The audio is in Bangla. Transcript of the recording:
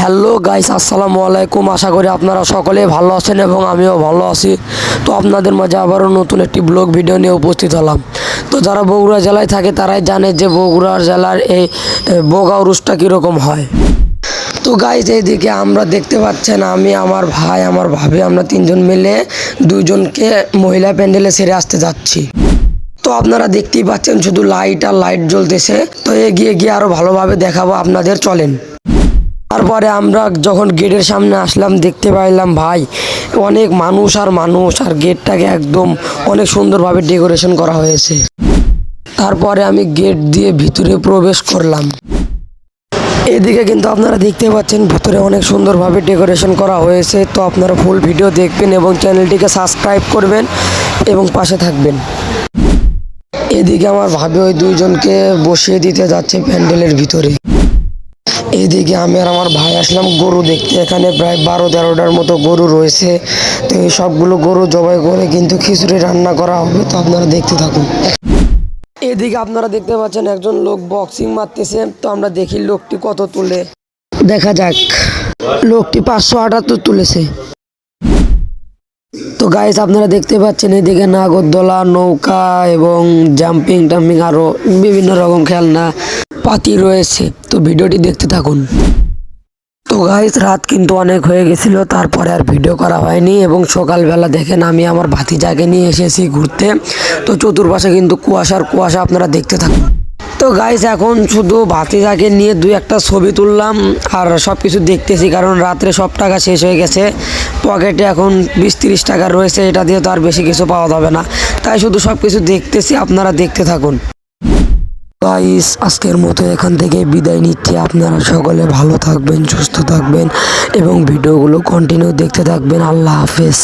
হ্যালো গাইস আসসালামু আলাইকুম। আশা করি আপনারা সকলে ভালো আছেন এবং আমিও ভালো আছি। তো আপনাদের মাঝে আবারও নতুন একটি ব্লগ ভিডিও নিয়ে উপস্থিত হলাম। তো যারা বগুড়া জেলায় থাকে, তারাই জানে যে বগুড়া জেলার এই বগা উরুসটা কীরকম হয়। তো গাইজ এইদিকে আমরা দেখতে পাচ্ছেন, আমি, আমার ভাই, আমার ভাবি, আমরা তিনজন মিলে দুইজনকে মহিলা প্যান্ডেলে সেরে আসতে যাচ্ছি। তো আপনারা দেখতেই পাচ্ছেন, শুধু লাইট আর লাইট জ্বলতেছে। তো এগিয়ে গিয়ে আরও ভালোভাবে দেখাবো আপনাদের, চলেন। তারপরে আমরা যখন গেটের সামনে আসলাম, দেখতে পাইলাম ভাই, অনেক মানুষ আর মানুষ, আর গেটটাকে একদম অনেক সুন্দরভাবে ডেকোরেশন করা হয়েছে। তারপরে আমি গেট দিয়ে ভিতরে প্রবেশ করলাম। এদিকে কিন্তু আপনারা দেখতে পাচ্ছেন, ভিতরে অনেক সুন্দরভাবে ডেকোরেশন করা হয়েছে। তো আপনারা ফুল ভিডিও দেখবেন এবং চ্যানেলটিকে সাবস্ক্রাইব করবেন এবং পাশে থাকবেন। এদিকে আমার ভাবি ওই দুইজনকে বসিয়ে দিতে যাচ্ছে প্যান্ডেলের ভিতরে। এদিকে আমি আর আমার ভাই আসলাম গরু দেখতে। এখানে প্রায় বারো, তেরোটার মতো গরু রয়েছে। তো এই সবগুলো গরু জবাই করে কিন্তু খিচুড়ি রান্না করা হবে। তো আপনারা দেখতে থাকুন। এদিকে আপনারা দেখতে পাচ্ছেন একজন লোক বক্সিং মারতেছে। তো আমরা দেখি লোকটি কত তুলে। দেখা যাক। লোকটি পাঁচশো আটাত্তর তুলেছে। তো গাইস আপনারা দেখতে পাচ্ছেন এদিকে নাগরদোলা, নৌকা এবং জাম্পিং টাম্পিং আরও বিভিন্ন রকম খেলনা পাতি রয়েছে। তো ভিডিওটি দেখতে থাকুন। তো গাইস রাত কিন্তু অনেক হয়ে গেছিল, তারপরে আর ভিডিও করা হয়নি এবং সকালবেলা দেখেন আমি আমার ভাতিজাকে নিয়ে এসেছি ঘুরতে। তো চতুর্পাশে কিন্তু কুয়াশার কুয়াশা আপনারা দেখতে থাকুন। তো গাইস এখন শুধু ভাতিজাকে নিয়ে দুই একটা ছবি তুললাম আর সব কিছু দেখতেছি, কারণ রাত্রে সব টাকা শেষ হয়ে গেছে। পকেটে এখন বিশ তিরিশ টাকা রয়েছে, এটা দিয়ে তো আর বেশি কিছু পাওয়া যাবে না। তাই শুধু সব কিছু দেখতেছি, আপনারা দেখতে থাকুন। গাইস আজকের মতো এখান থেকে বিদায় নিচ্ছি। আপনারা সকলে ভালো থাকবেন, সুস্থ থাকবেন এবং ভিডিওগুলো কন্টিনিউ দেখতে থাকবেন। আল্লাহ হাফেজ।